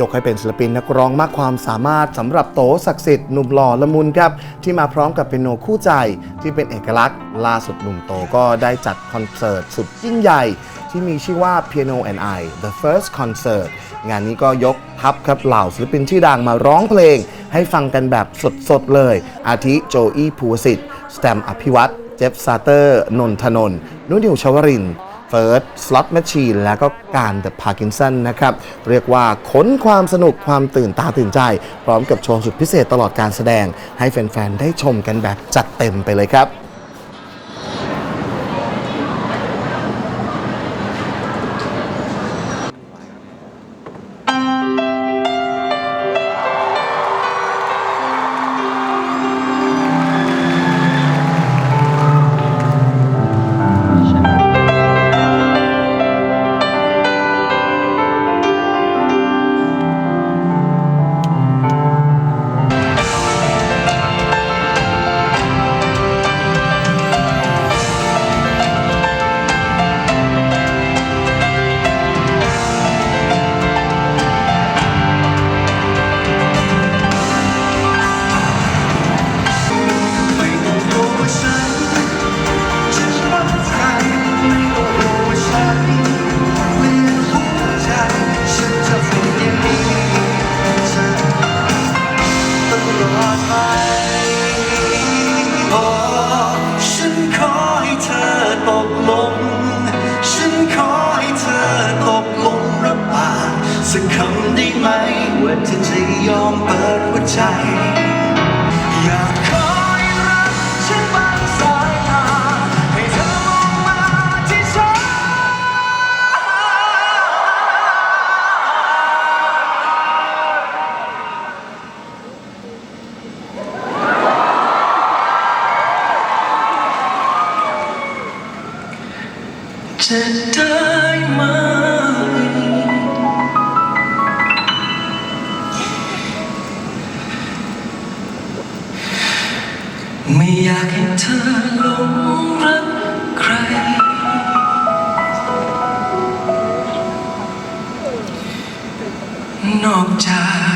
ยกให้เป็นศิลปินนักร้องมากความสามารถสำหรับโตศักดิ์สิทธิ์หนุ่มหล่อละมุนครับ ที่มาพร้อมกับเปียโนคู่ใจที่เป็นเอกลักษณ์ล่าสุดหนุ่มโตก็ได้จัดคอนเสิร์ตสุดยิ่งใหญ่ ที่มีชื่อว่า Piano and I The First Concert งานนี้ก็ยกทัพครับเหล่าศิลปินชื่อดังมาร้องเพลง ให้ฟังกันแบบสดๆเลย อาทิโจอี้ภูวสิทธิ์สแตมอภิวัตเจฟซาเตอร์ นนทนนนุนิวชวริน ทร์เฟิร์สสล็อตแมชีนแล้วก็การเดอะพาร์กินสันนะครับ เรียกว่าค้นความสนุกความตื่นตาตื่นใจ พร้อมกับโชว์สุดพิเศษตลอดการแสดง ให้แฟน ๆ ได้ชมกันแบบจัดเต็มไปเลยครับ สักคำได้ไหมว่าเธอจะยอมเปิดหัวใจ อยากขอให้รักฉันบางสายตาให้เธอมองมาที่ฉันจะได้ไหม ไม่อยากให้เธอหลงรักใคร นอกจาก